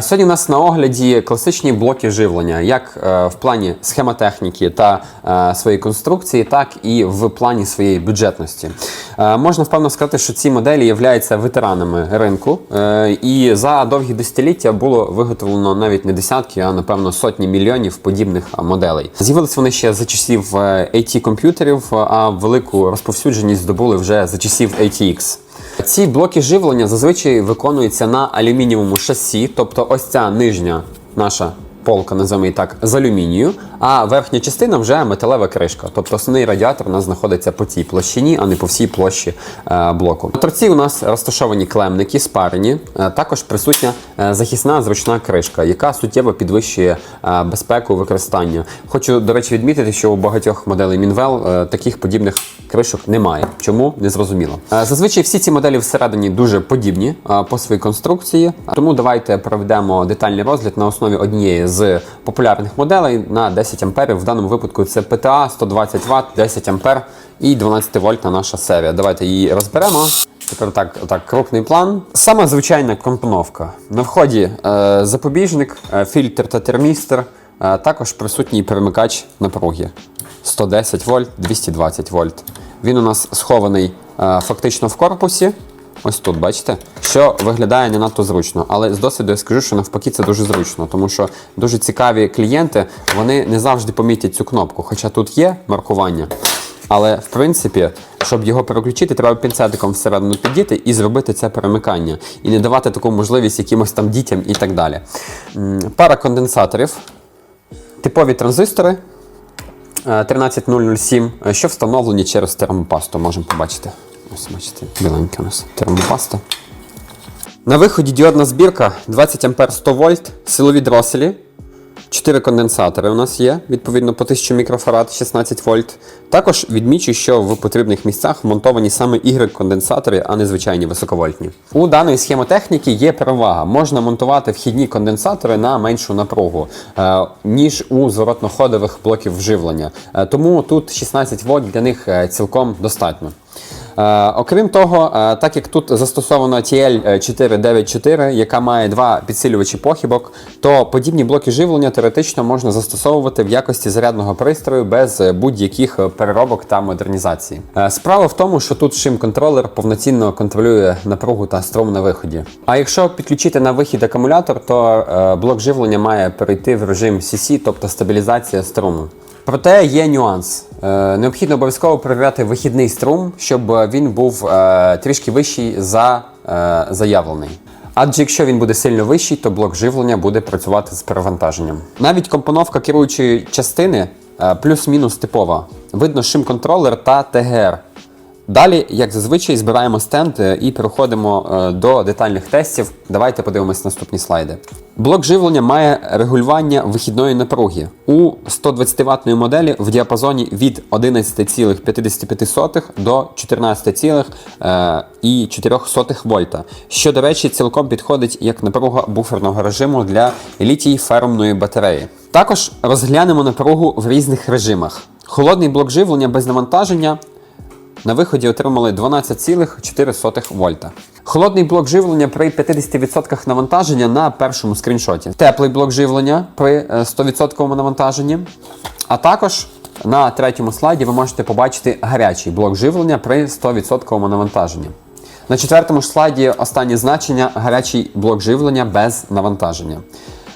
Сьогодні у нас на огляді класичні блоки живлення, як е, в плані схемотехніки та е, своєї конструкції, так і в плані своєї бюджетності. Е, Можна впевнено сказати, що ці моделі являються ветеранами ринку, і за довгі десятиліття було виготовлено навіть не десятки, а напевно сотні мільйонів подібних моделей. З'явились вони ще за часів е, AT-комп'ютерів, а велику розповсюдженість здобули вже за часів ATX. Ці блоки живлення зазвичай виконуються на алюмінієвому шасі, тобто ось ця нижня наша полка, називаємо її так, з алюмінію, а верхня частина вже металева кришка. Тобто основний радіатор у нас знаходиться по цій площині, а не по всій площі е, блоку. На торці у нас розташовані клемники, спарені. Е, також присутня е, захисна зручна кришка, яка суттєво підвищує безпеку використання. Хочу, до речі, відмітити, що у багатьох моделей Мінвел таких подібних кришок немає. Чому не зрозуміло. Зазвичай всі ці моделі всередині дуже подібні по своїй конструкції. Тому давайте проведемо детальний розгляд на основі однієї з популярних моделей на 10 амперів. В даному випадку це PTA 120 Вт, 10 ампер і 12 вольтна наша серія. Давайте її розберемо. Тепер так, так, крупний план. Сама звичайна компоновка. На вході е, запобіжник, е, фільтр та термістр. Е, також присутній перемикач напруги 110 вольт, 220 вольт. Він у нас схований е, фактично в корпусі. Ось тут, бачите, що виглядає не надто зручно. Але з досвіду я скажу, що навпаки це дуже зручно, тому що дуже цікаві клієнти вони не завжди помітять цю кнопку. Хоча тут є маркування. Але в принципі, щоб його переключити, треба пінцетиком всередину підійти і зробити це перемикання. І не давати таку можливість якимось там дітям і так далі. Пара конденсаторів, типові транзистори е, 13007, е, що встановлені через термопасту, можемо побачити. Ось бачите, біленька у нас термопаста. На виході діодна збірка 20 А 100 вольт, силові дроселі. 4 конденсатори у нас є, відповідно по 1000 мікрофарад 16 вольт. Також відмічу, що в потрібних місцях вмонтовані саме Y-конденсатори, а не звичайні високовольтні. У даної схемотехніки є перевага. Можна монтувати вхідні конденсатори на меншу напругу, е, ніж у зворотноходових блоків вживлення. Е, тому тут 16 вольт для них е, цілком достатньо. Е, окрім того, е, так як тут застосовано TL494, яка має два підсилювачі похибок, то подібні блоки живлення теоретично можна застосовувати в якості зарядного пристрою без е, будь-яких е, переробок та модернізації. Е, справа в тому, що тут шим-контролер повноцінно контролює напругу та струм на виході. А якщо підключити на вихід акумулятор, то е, блок живлення має перейти в режим CC, тобто стабілізація струму. Проте є нюанс. Е, необхідно обов'язково перевіряти вихідний струм, щоб він був е, трішки вищий за е, заявлений. Адже якщо він буде сильно вищий, то блок живлення буде працювати з перевантаженням. Навіть компоновка керуючої частини е, плюс-мінус типова. Видно шим-контролер та ТГР. Далі, як зазвичай, збираємо стенд е, і переходимо е, до детальних тестів. Давайте подивимось наступні слайди. Блок живлення має регулювання вихідної напруги у 120 ваттної моделі в діапазоні від 11,55 до 14,4 вольта, що, до речі, цілком підходить як напруга буферного режиму для літій фермної батареї. Також розглянемо напругу в різних режимах. Холодний блок живлення без навантаження на виході отримали 12,4 вольта. Холодний блок живлення при 50% навантаження на першому скріншоті. Теплий блок живлення при е, 100% навантаженні. А також на третьому слайді ви можете побачити гарячий блок живлення при 100% навантаженні. На четвертому ж слайді останнє значення гарячий блок живлення без навантаження.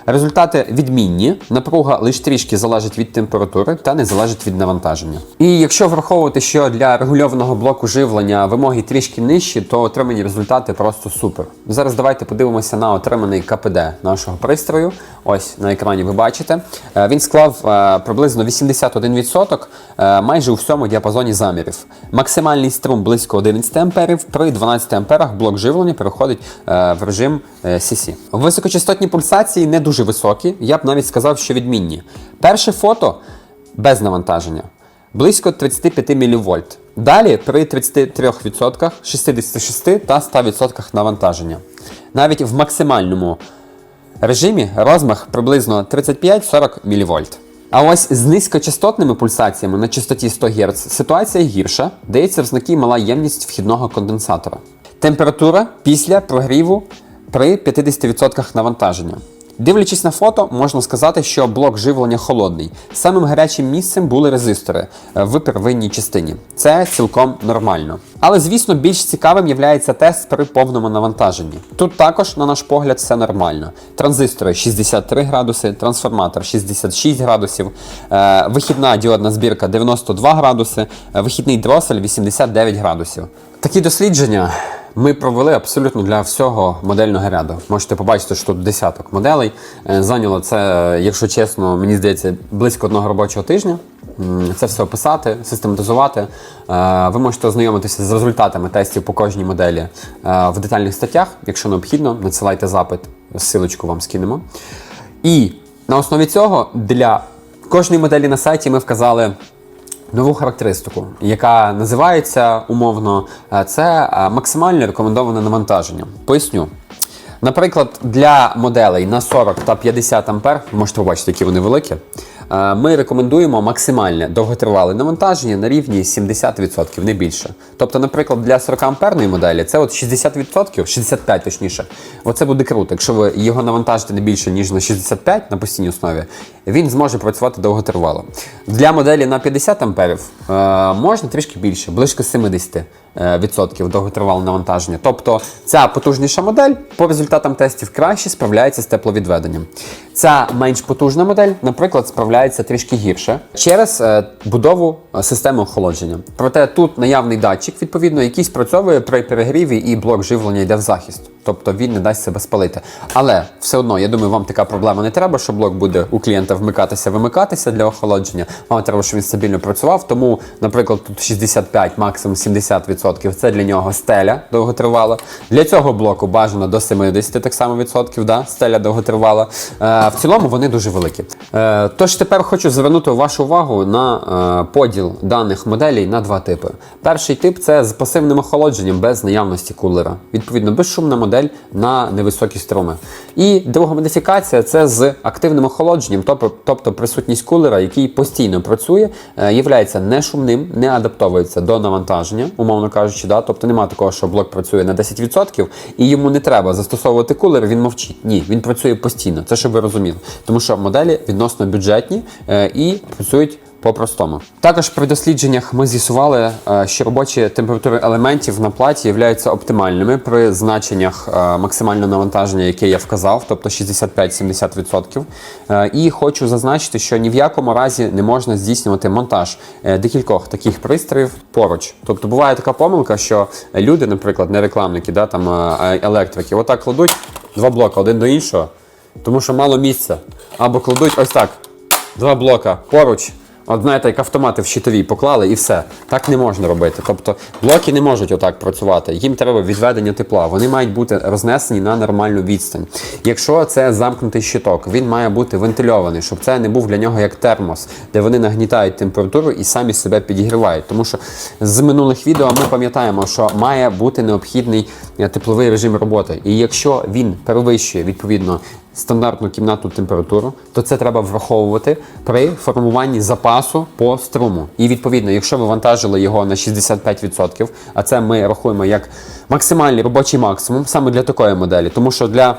Результати відмінні. Напруга лише трішки залежить від температури та не залежить від навантаження. І якщо враховувати, що для регульованого блоку живлення вимоги трішки нижчі, то отримані результати просто супер. Зараз давайте подивимося на отриманий КПД нашого пристрою. Ось на екрані ви бачите. Е, Він склав е, приблизно 81% е, майже у всьому діапазоні замірів. Максимальний струм близько 11 амперів. При 12 амперах блок живлення переходить в режим CC. Високочастотні пульсації не дуже високі, я б навіть сказав, що відмінні. Перше фото без навантаження близько 35 мВ. Далі при 33%, 66 та 100% навантаження. Навіть в максимальному режимі розмах приблизно 35-40 мВ. А ось з низькочастотними пульсаціями на частоті 100 Гц ситуація гірша, дається в знаки мала ємність вхідного конденсатора. Температура після прогріву при 50% навантаження. Дивлячись на фото, можна сказати, що блок живлення холодний. Самим гарячим місцем були резистори е, в первинній частині. Це цілком нормально. Але, звісно, більш цікавим є тест при повному навантаженні. Тут також, на наш погляд, все нормально. Транзистори 63 градуси, трансформатор 66 градусів, е, вихідна діодна збірка 92 градуси, е, вихідний дросель 89 градусів. Такі дослідження ми провели абсолютно для всього модельного ряду. Можете побачити, що тут десяток моделей. Е, Зайняло це, якщо чесно, мені здається, близько одного робочого тижня. Це все описати, систематизувати. Е, Ви можете ознайомитися з результатами тестів по кожній моделі е, в детальних статтях. Якщо необхідно, надсилайте запит, ссилочку вам скинемо. І на основі цього для кожної моделі на сайті ми вказали нову характеристику, яка називається умовно е, це е, максимальне рекомендоване навантаження. Поясню. Наприклад, для моделей на 40 та 50 ампер, можете побачити, які вони великі. Е, Ми рекомендуємо максимальне довготривале навантаження на рівні 70%, не більше. Тобто, наприклад, для 40 амперної моделі це от 60%, 65 точніше. Оце буде круто. Якщо ви його навантажите не більше, ніж на 65 на постійній основі, він зможе працювати довготривало. Для моделі на 50 амперів е, можна трішки більше, близько 70% е, відсотків довготривале навантаження. Тобто ця потужніша модель по результатам тестів краще справляється з тепловідведенням. Ця менш потужна модель, наприклад, справляється трішки гірше через е, будову е, системи охолодження. Проте тут наявний датчик, відповідно, який спрацьовує при перегріві і блок живлення йде в захист. Тобто він не дасть себе спалити. Але все одно, я думаю, вам така проблема не треба, що блок буде у клієнта вмикатися, вимикатися для охолодження. Вам треба, щоб він стабільно працював. Тому, наприклад, тут 65, максимум 70% це для нього стеля довготривала. Для цього блоку бажано до 70 так само відсотків, да? стеля довготривала. Е, в цілому вони дуже великі. Е, тож тепер хочу звернути вашу увагу на е, поділ даних моделей на два типи. Перший тип це з пасивним охолодженням без наявності кулера. Відповідно, безшумна модель на невисокі струми. І друга модифікація це з активним охолодженням, тобто, присутність кулера, який постійно працює, е, являється не шумним, не адаптовується до навантаження, умовно кажучи, да? тобто немає такого, що блок працює на 10% і йому не треба застосовувати кулер, він мовчить. Ні, він працює постійно. Це щоб ви розуміли. Тому що моделі відносно бюджетні е, і працюють по-простому. Також при дослідженнях ми з'ясували, е, що робочі температури елементів на платі являються оптимальними при значеннях е, максимального навантаження, яке я вказав, тобто 65-70%. Е, І хочу зазначити, що ні в якому разі не можна здійснювати монтаж декількох таких пристроїв поруч. Тобто буває така помилка, що люди, наприклад, не рекламники, да, там електрики, отак кладуть два блоки один до іншого, тому що мало місця. Або кладуть ось так. Два блока поруч. От знаєте, як автомати в щитовій поклали і все. Так не можна робити. Тобто блоки не можуть отак працювати. Їм треба відведення тепла. Вони мають бути рознесені на нормальну відстань. Якщо це замкнутий щиток, він має бути вентильований, щоб це не був для нього як термос, де вони нагнітають температуру і самі себе підігрівають. Тому що з минулих відео ми пам'ятаємо, що має бути необхідний е, тепловий режим роботи. І якщо він перевищує відповідно стандартну кімнатну температуру, то це треба враховувати при формуванні запасу по струму. І відповідно, якщо ви вантажили його на 65%, а це ми рахуємо як максимальний робочий максимум саме для такої моделі, тому що для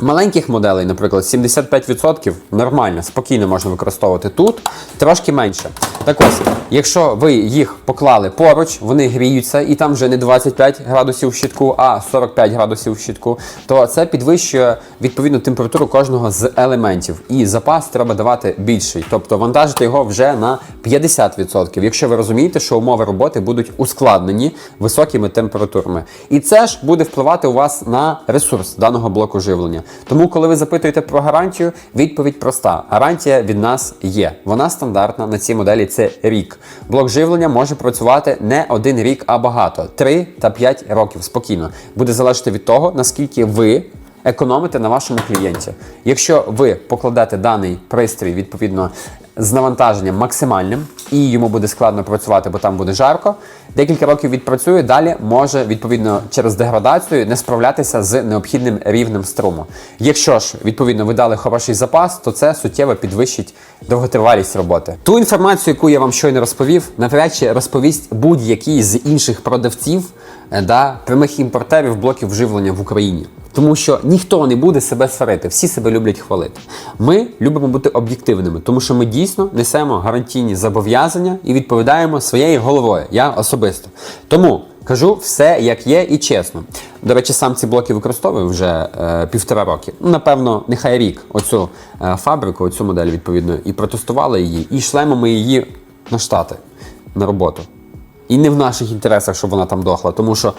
Маленьких моделей, наприклад, 75% нормально, спокійно можна використовувати тут, трошки менше. Так ось, якщо ви їх поклали поруч, вони гріються, і там вже не 25 градусів в щитку, а 45 градусів в щитку, то це підвищує відповідну температуру кожного з елементів. І запас треба давати більший, тобто вантажити його вже на 50%, якщо ви розумієте, що умови роботи будуть ускладнені високими температурами. І це ж буде впливати у вас на ресурс даного блоку живлення. Тому, коли ви запитуєте про гарантію, відповідь проста: гарантія від нас є. Вона стандартна на цій моделі. Це рік. Блок живлення може працювати не один рік, а багато 3 та 5 років спокійно. Буде залежати від того, наскільки ви. Економите на вашому клієнті. Якщо ви покладете даний пристрій відповідно з навантаженням максимальним, і йому буде складно працювати, бо там буде жарко. Декілька років відпрацює, далі може відповідно через деградацію не справлятися з необхідним рівнем струму. Якщо ж відповідно ви дали хороший запас, то це суттєво підвищить довготривалість роботи. Ту інформацію, яку я вам щойно розповів, навряд чи розповість будь-який з інших продавців е, да, прямих імпортерів блоків живлення в Україні. Тому що ніхто не буде себе сварити, всі себе люблять хвалити. Ми любимо бути об'єктивними, тому що ми дійсно несемо гарантійні зобов'язання і відповідаємо своєю головою. Я особисто. Тому кажу все як є і чесно. До речі, сам ці блоки використовую вже е, півтора роки. Ну, напевно, нехай рік оцю е, фабрику, оцю модель відповідно, і протестували її, і шлемо ми її на штати на роботу. І не в наших інтересах, щоб вона там дохла, тому що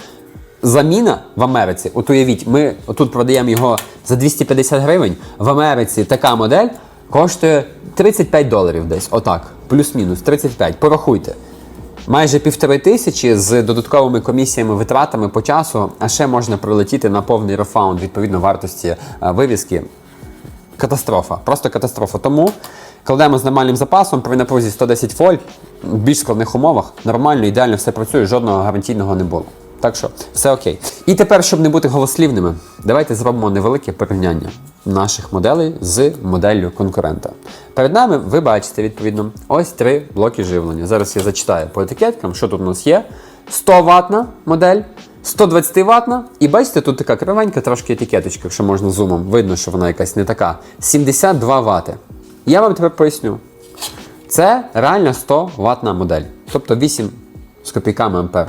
заміна в Америці, от уявіть, ми тут продаємо його за 250 гривень. В Америці така модель коштує 35 доларів десь. Отак, плюс-мінус 35. Порахуйте. Майже півтори тисячі з додатковими комісіями, витратами по часу, а ще можна прилетіти на повний рефаунд відповідно вартості е, вивіски. Катастрофа, просто катастрофа. Тому кладемо з нормальним запасом при напрузі 110 вольт в більш складних умовах. Нормально, ідеально все працює, жодного гарантійного не було. Так що все окей. І тепер, щоб не бути голослівними, давайте зробимо невелике порівняння наших моделей з моделлю конкурента. Перед нами ви бачите відповідно ось три блоки живлення. Зараз я зачитаю по етикеткам, що тут у нас є. 100 ватна модель, 120 ватна, і бачите, тут така кривенька, трошки етикеточка, якщо можна зумом, видно, що вона якась не така. 72 вати. Я вам тепер поясню. Це реально 100 ватна модель, тобто 8 з копійками ампер.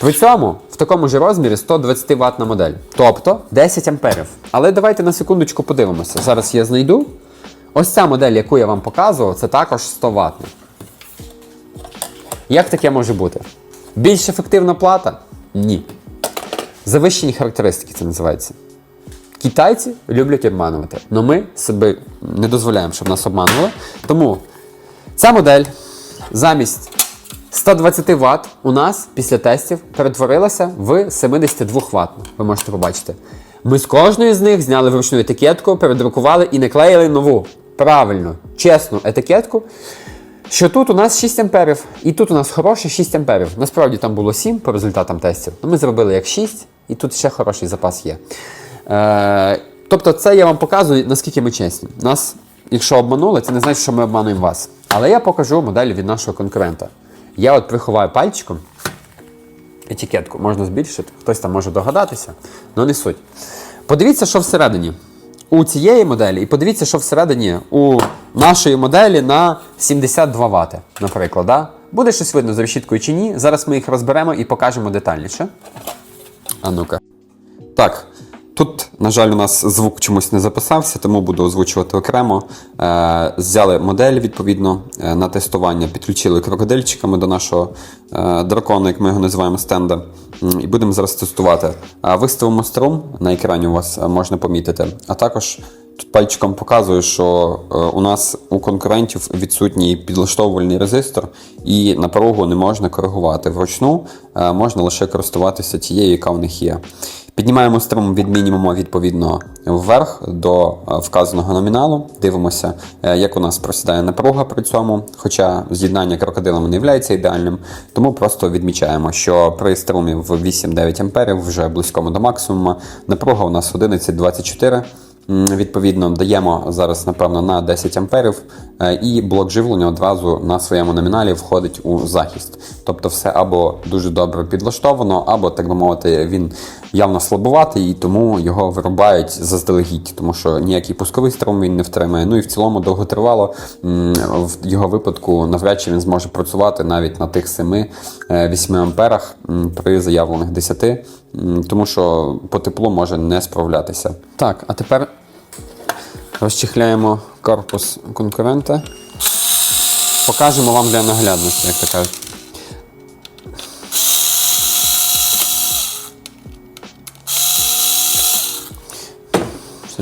При цьому в такому ж розмірі 120 ватна модель, тобто 10 амперів. Але давайте на секундочку подивимося. Зараз я знайду. Ось ця модель, яку я вам показував, це також 100 ватна. Як таке може бути? Більш ефективна плата? Ні. Завищені характеристики це називається. Китайці люблять обманувати, але ми себе не дозволяємо, щоб нас обманували. Тому ця модель замість 120 Вт у нас після тестів перетворилася в 72 Вт. Ви можете побачити. Ми з кожної з них зняли вручну етикетку, передрукували і наклеїли нову. Правильно, чесну етикетку. Що тут у нас 6 амперів, і тут у нас хороше 6 амперів. Насправді там було 7 по результатам тестів. Ми зробили як 6, і тут ще хороший запас є. Е, тобто, це я вам показую, наскільки ми чесні. Нас, якщо обманули, це не значить, що ми обмануємо вас. Але я покажу модель від нашого конкурента. Я от приховаю пальчиком етикетку, можна збільшити, хтось там може догадатися, але не суть. Подивіться, що всередині. У цієї моделі, і подивіться, що всередині у нашої моделі на 72 Вт, наприклад. Да? Буде щось видно за решіткою чи ні. Зараз ми їх розберемо і покажемо детальніше. А ну-ка. Так, тут, на жаль, у нас звук чомусь не записався, тому буду озвучувати окремо. Е, взяли модель відповідно е, на тестування, підключили крокодильчиками до нашого е, дракона, як ми його називаємо, стенда. І будемо зараз тестувати. Виставимо струм на екрані у вас можна помітити. А також тут пальчиком показую, що у нас у конкурентів відсутній підлаштовувальний резистор, і напругу не можна коригувати вручну, можна лише користуватися тією, яка в них є. Піднімаємо струм від мінімуму відповідно вверх до е, вказаного номіналу. Дивимося, е, як у нас просідає напруга при цьому, хоча з'єднання крокодилами не є ідеальним. Тому просто відмічаємо, що при струмі в 8-9 амперів вже близькому до максимуму, напруга у нас 11-24. Відповідно, даємо зараз, напевно, на 10 амперів, е, і блок живлення одразу на своєму номіналі входить у захист. Тобто, все або дуже добре підлаштовано, або, так би мовити, він явно слабуватий, і тому його вирубають заздалегідь, тому що ніякий пусковий струм він не втримає. Ну і в цілому довготривало в його випадку навряд чи він зможе працювати навіть на тих 7-8 амперах при заявлених 10, тому що по теплу може не справлятися. Так, а тепер розчехляємо корпус конкурента. Покажемо вам для наглядності, як то кажуть.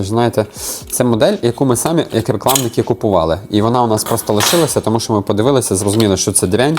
Знаєте, це модель, яку ми самі, як рекламники, купували. І вона у нас просто лишилася, тому що ми подивилися, зрозуміли, що це дрянь,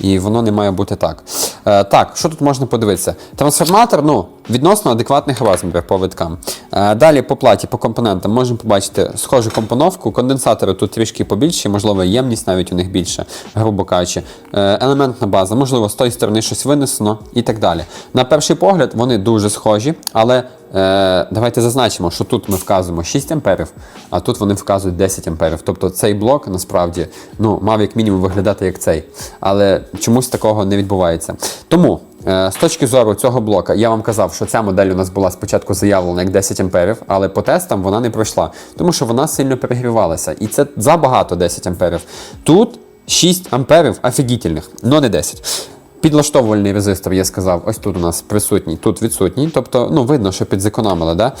і воно не має бути так. Е, так, що тут можна подивитися? Трансформатор, ну, відносно адекватних розмірів по виткам. Е, далі по платі, по компонентам можемо побачити схожу компоновку. Конденсатори тут трішки побільші, можливо, ємність навіть у них більше, грубо кажучи. Е, елементна база, можливо, з тої сторони щось винесено і так далі. На перший погляд вони дуже схожі, але Е, давайте зазначимо, що тут ми вказуємо 6 амперів, а тут вони вказують 10 амперів. Тобто цей блок насправді ну, мав як мінімум виглядати як цей. Але чомусь такого не відбувається. Тому З точки зору цього блока, я вам казав, що ця модель у нас була спочатку заявлена як 10 амперів, але по тестам вона не пройшла, тому що вона сильно перегрівалася. І це забагато 10 амперів. Тут 6 амперів офігітельних, але не 10. Підлаштовувальний резистор, я сказав, ось тут у нас присутній, тут відсутній. Тобто, ну, видно, що підзекономили, да?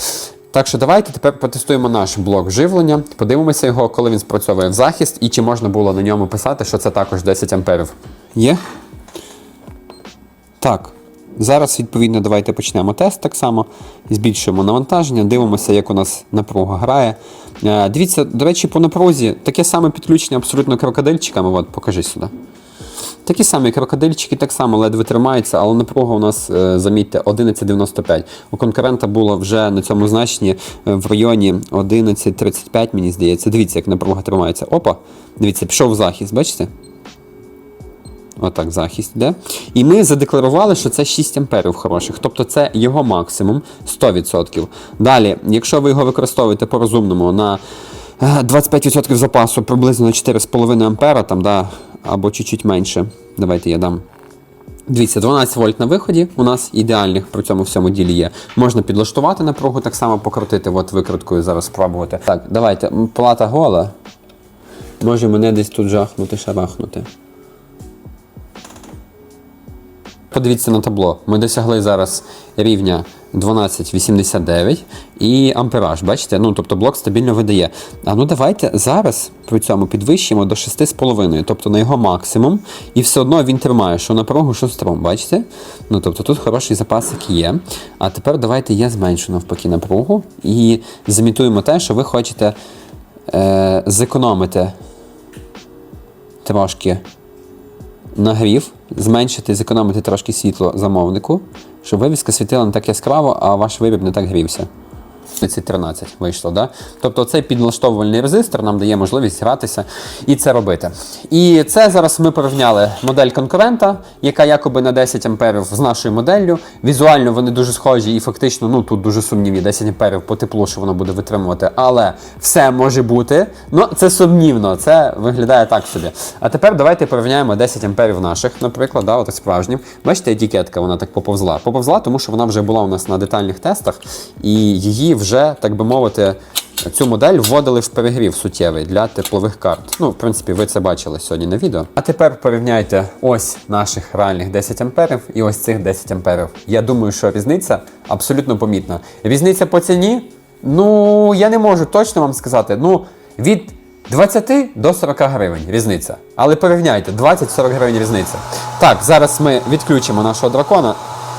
Так що давайте тепер протестуємо наш блок живлення, подивимося його, коли він спрацьовує в захист, і чи можна було на ньому писати, що це також 10 амперів. Є? Так. Зараз, відповідно, давайте почнемо тест так само. Збільшуємо навантаження, дивимося, як у нас напруга грає. Е, Дивіться, до речі, по напрузі таке саме підключення абсолютно крокодильчиками. От, покажи сюди. Такі самі крокодильчики так само ледве тримаються, але напруга у нас, е, замітьте, 11,95. У конкурента було вже на цьому значенні е, в районі 11,35, мені здається. Дивіться, як напруга тримається. Опа, дивіться, пішов в захист, бачите? Отак, захист йде. І ми задекларували, що це 6 амперів хороших. Тобто це його максимум 100%. Далі, якщо ви його використовуєте по-розумному на е, 25% запасу приблизно на 4,5 ампера, там, да, або чуть-чуть менше. Давайте я дам. Дивіться, 12 вольт на виході у нас ідеальних при цьому всьому ділі є. Можна підлаштувати напругу, так само покрутити, от викруткою зараз спробувати. Так, давайте. Плата гола. Може мене десь тут жахнути, шарахнути. Подивіться на табло. Ми досягли зараз рівня 12,89 і ампераж. Бачите? Ну, тобто блок стабільно видає. А ну давайте зараз при цьому підвищимо до 6,5, тобто на його максимум, і все одно він тримає, що напругу, що струм. Бачите? Ну, тобто тут хороший запасик є. А тепер давайте я зменшу навпаки напругу і замітуємо те, що ви хочете е, зекономити трошки нагрів, зменшити, зекономити трошки світло замовнику, щоб вивіска світила не так яскраво, а ваш виріб не так грівся. 13 вийшло, да? Тобто цей підлаштовувальний резистор нам дає можливість гратися і це робити. І це зараз ми порівняли модель конкурента, яка якоби на 10 амперів з нашою моделлю. Візуально вони дуже схожі і фактично ну тут дуже сумнівні 10 амперів по теплу, що воно буде витримувати, але все може бути. Ну це сумнівно, це виглядає так собі. А тепер давайте порівняємо 10 амперів наших, наприклад, да, от справжнім. Бачите, етикетка вона так поповзла. Поповзла, тому що вона вже була у нас на детальних тестах, і її вже, так би мовити, цю модель вводили в перегрів суттєвий для теплових карт. Ну, в принципі, ви це бачили сьогодні на відео. А тепер порівняйте ось наших реальних 10 амперів і ось цих 10 амперів. Я думаю, що різниця абсолютно помітна. Різниця по ціні, ну я не можу точно вам сказати. Ну, від 20 до 40 гривень різниця. Але порівняйте, 20-40 гривень різниця. Так, зараз ми відключимо нашого дракона,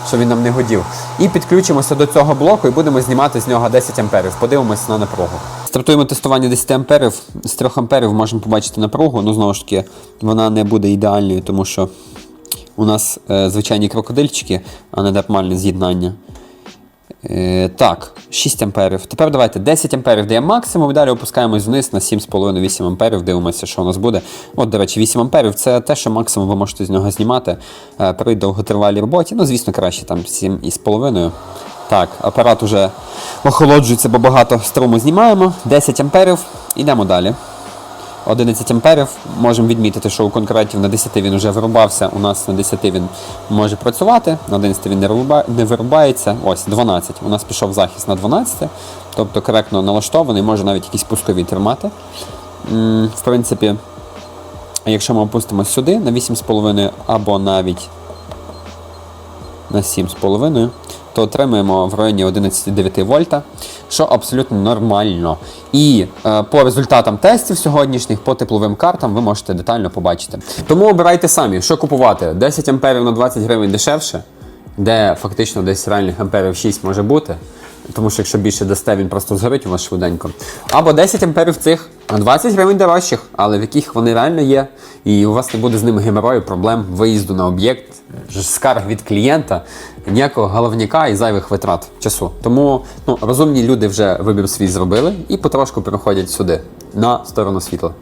щоб він нам не годів. І підключимося до цього блоку і будемо знімати з нього 10 амперів. Подивимось на напругу. Стартуємо тестування 10 амперів. З 3 амперів можемо побачити напругу. Ну, знову ж таки, вона не буде ідеальною, тому що у нас е, звичайні крокодильчики, а не нормальне з'єднання. Е, так, 6 амперів. Тепер давайте 10 амперів дає максимум, і далі опускаємось вниз на 7,5-8 амперів, дивимося, що у нас буде. От, до речі, 8 амперів це те, що максимум ви можете з нього знімати е, при довготривалій роботі. Ну, звісно, краще там 7,5. Так, апарат уже охолоджується, бо багато струму знімаємо. 10 амперів, йдемо далі. 11 амперів. Можемо відмітити, що у конкурентів на 10 він вже вирубався. У нас на 10 він може працювати, на 11 він не, вирубається. Ось 12. У нас пішов захист на 12, тобто коректно налаштований, може навіть якісь пускові тримати. В принципі, якщо ми опустимось сюди на 8,5 або навіть на 7,5, то отримаємо в районі 11,9 вольта, що абсолютно нормально. І е, по результатам тестів сьогоднішніх, по тепловим картам, ви можете детально побачити. Тому обирайте самі, що купувати: 10 амперів на 20 гривень дешевше, де фактично десь реальних амперів 6 може бути. Тому що якщо більше дасте, він просто згорить у вас швиденько. Або 10 амперів цих, а 20 гривень дорожчих, але в яких вони реально є, і у вас не буде з ними геморою, проблем виїзду на об'єкт, скарг від клієнта, ніякого головняка і зайвих витрат часу. Тому ну, розумні люди вже вибір свій зробили і потрошку переходять сюди на сторону світла.